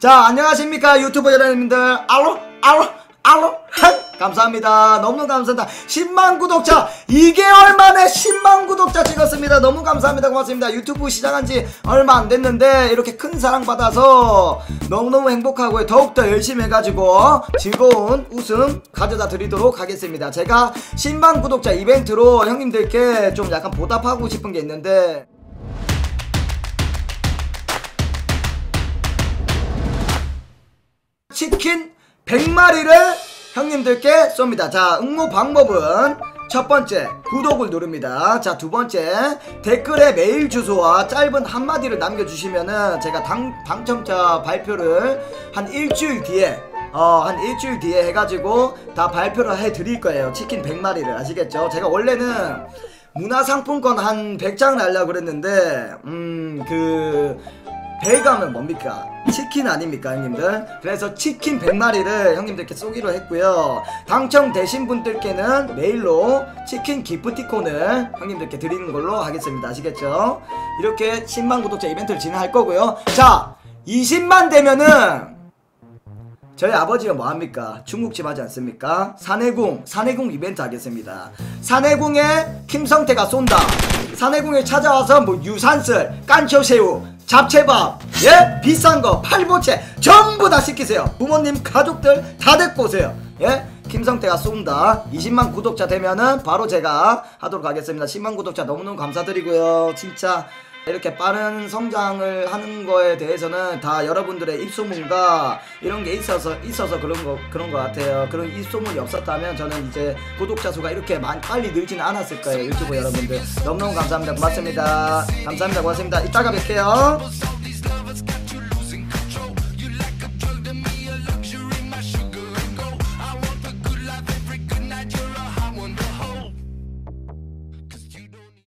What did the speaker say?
자 안녕하십니까 유튜버 여러분들. 알로 알로 알로. 감사합니다. 너무너무 감사합니다. 10만 구독자. 2개월 만에 10만 구독자 찍었습니다. 너무 감사합니다. 고맙습니다. 유튜브 시작한 지 얼마 안 됐는데 이렇게 큰 사랑 받아서 너무너무 행복하고요. 더욱더 열심히 해가지고 즐거운 웃음 가져다 드리도록 하겠습니다. 제가 10만 구독자 이벤트로 형님들께 좀 약간 보답하고 싶은 게 있는데 치킨 100마리를 형님들께 쏩니다. 자, 응모 방법은 첫 번째, 구독을 누릅니다. 자, 두 번째, 댓글에 메일 주소와 짧은 한마디를 남겨주시면은 제가 당, 당첨자 발표를 한 일주일 뒤에 어, 한 일주일 뒤에 해가지고 다 발표를 해드릴 거예요. 치킨 100마리를. 아시겠죠? 제가 원래는 문화상품권 한 100장 날려고 그랬는데, 음, 그, 배가면 뭡니까? 치킨 아닙니까 형님들? 그래서 치킨 100마리를 형님들께 쏘기로 했고요 당첨되신 분들께는 메일로 치킨 기프티콘을 형님들께 드리는 걸로 하겠습니다 아시겠죠? 이렇게 10만 구독자 이벤트를 진행할 거고요 자 20만 되면은 저희 아버지가 뭐합니까? 중국집 하지 않습니까? 사내궁, 사내궁 이벤트 하겠습니다. 사내궁에 김성태가 쏜다. 사내궁에 찾아와서 뭐 유산슬, 깐초새우, 잡채밥, 예? 비싼 거, 팔보채 전부 다 시키세요. 부모님, 가족들 다 데리고 오세요. 예? 김성태가 쏜다. 20만 구독자 되면은 바로 제가 하도록 하겠습니다. 10만 구독자 너무너무 감사드리고요. 진짜 이렇게 빠른 성장을 하는 거에 대해서는 다 여러분들의 입소문과 이런 게 있어서 있어서 그런 거 그런 거 같아요. 그런 입소문이 없었다면 저는 이제 구독자 수가 이렇게 많이 빨리 늘지는 않았을 거예요. 유튜브 여러분들 너무너무 감사합니다. 고맙습니다. 감사합니다. 고맙습니다. 이따가 뵐게요.